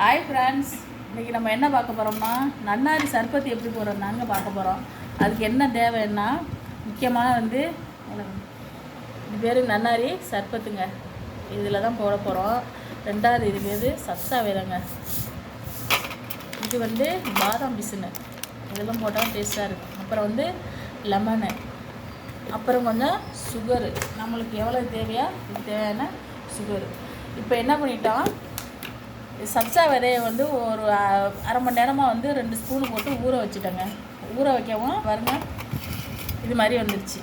Hi friends இன்றைக்கி நம்ம என்ன பார்க்க போகிறோம்னா நன்னாரி சர்பத்தி எப்படி போடுறது நாங்கள் பார்க்க போகிறோம் அதுக்கு என்ன தேவைன்னா முக்கியமாக வந்து இது பேர் நன்னாரி சர்பத்துங்க. இதில் தான் போட போகிறோம் ரெண்டாவது இது பேர் சத்தா வேலைங்க. இது வந்து பாதாம் பிசுனு. இதெல்லாம் போட்டால் டேஸ்ட்டாக இருக்கும். அப்புறம் வந்து லெமனு. அப்புறம் கொஞ்சம் சுகரு. நம்மளுக்கு எவ்வளோ தேவையோ இது தேவையான சுகரு. இப்போ என்ன பண்ணிட்டோம்? சப்சா விதையை வந்து ஒரு அ- அரை மணி நேரமாக வந்து ரெண்டு ஸ்பூன் போட்டு ஊற வச்சுட்டேங்க. ஊற வைக்கவும் பாருங்க இது மாதிரி வந்துருச்சு.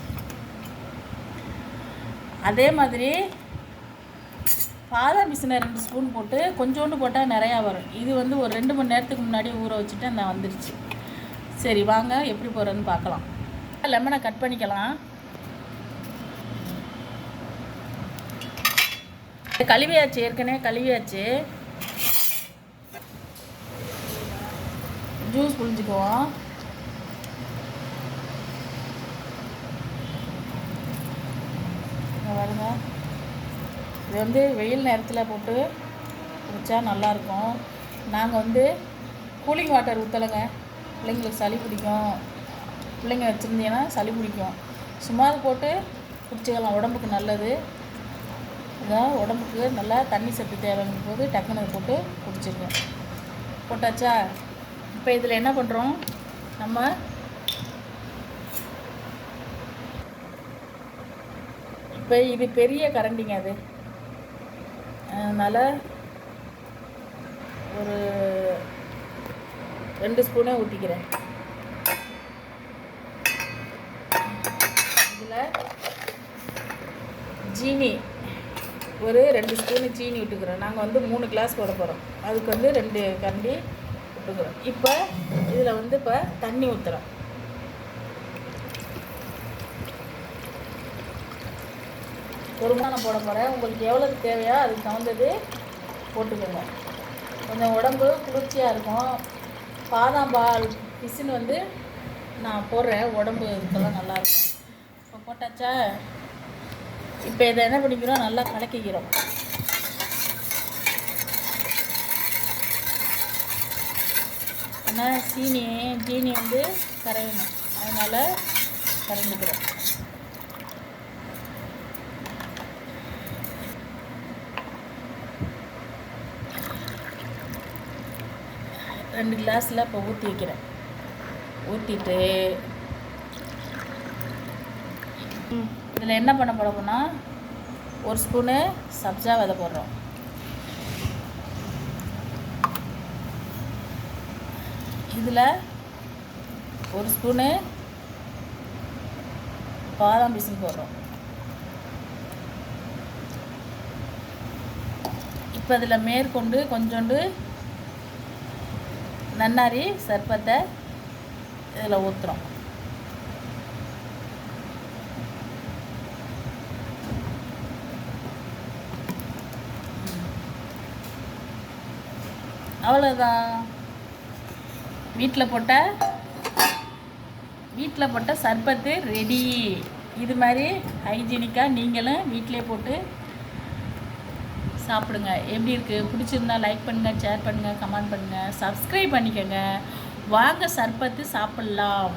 அதே மாதிரி பாதாம் பிசினை ரெண்டு ஸ்பூன் போட்டு கொஞ்சோண்டு போட்டால் நிறையா வரும். இது வந்து ஒரு ரெண்டு மணி நேரத்துக்கு முன்னாடி ஊற வச்சுட்டு நான் வந்துருச்சு. சரி வாங்க எப்படி போகிறேன்னு பார்க்கலாம். லெமனை கட் பண்ணிக்கலாம். கழுவியாச்சு ஏற்கனவே கழுவியாச்சு. ஜூஸ் புழிஞ்சிக்குவோம் பாருங்க. இது வந்து வெயில் நேரத்தில் போட்டு குடித்தா நல்லாயிருக்கும் நாங்கள் வந்து கூலிங் வாட்டர் ஊற்றலைங்க பிள்ளைங்களுக்கு சளி பிடிக்கும். பிள்ளைங்க வச்சுருந்தீங்கன்னா சளி பிடிக்கும். சும்மா போட்டு குடிச்சிக்கலாம். உடம்புக்கு நல்லது. இதான் உடம்புக்கு நல்லா தண்ணி சத்து தேவைங்கும் போது டக்குன்னு போட்டு குடிச்சிருக்கேன் போட்டாச்சா? இப்போ இதில் என்ன பண்ணுறோம் நம்ம இப்போ இது பெரிய கரண்டிங்க அது. அதனால் ஒரு ரெண்டு ஸ்பூனே ஊற்றிக்கிறேன் இதில் ஜீனி ஒரு ரெண்டு ஸ்பூனு சீனி விட்டுக்கிறோம் நாங்கள் வந்து மூணு கிளாஸ் போட போகிறோம் அதுக்கு வந்து ரெண்டு கரண்டி விட்டுக்கிறோம் இப்போ இதில் வந்து இப்போ தண்ணி ஊற்றுறோம் பொறுமையாக போட போகிறேன் உங்களுக்கு எவ்வளவு தேவையோ அதுக்கு தகுந்தது போட்டுக்கோங்க. கொஞ்சம் உடம்பு குளிர்ச்சியாக இருக்கும். பாதாம் பால் பிசுன்னு வந்து நான் போடுறேன். உடம்பு இதுக்கெல்லாம் நல்லாயிருக்கும் இப்போ போட்டாச்சா? இப்போ இதை என்ன பண்ணிக்கிறோம்? நல்லா கலக்கிக்கிறோம். ஏன்னா சீனி ஜீனி வந்து கரையணும். அதனால் கரைஞ்சிக்கிறோம். ரெண்டு கிளாஸில் இப்போ ஊற்றி வைக்கிறேன். ஊற்றிட்டு இதில் என்ன பண்ண போகிறோம்னா ஒரு ஸ்பூனு சப்ஜா விதை போடுறோம். இதில் ஒரு ஸ்பூனு பாதாம் பிசின் போடுறோம். இப்போ இதில் மேற்கொண்டு கொஞ்சோண்டு நன்னாரி சர்பத்தை இதில் ஊற்றுறோம் அவ்வளோதான் வீட்டில் போட்ட வீட்டில் போட்ட சர்பத்து ரெடி இது மாதிரி ஹைஜீனிக்காக நீங்களும் வீட்டிலே போட்டு சாப்பிடுங்க. எப்படி இருக்குது பிடிச்சிருந்தா லைக் பண்ணுங்கள் ஷேர் பண்ணுங்கள் கமெண்ட் பண்ணுங்கள் சப்ஸ்கிரைப் பண்ணிக்கோங்க. வாங்க சர்பத்து சாப்பிட்லாம்.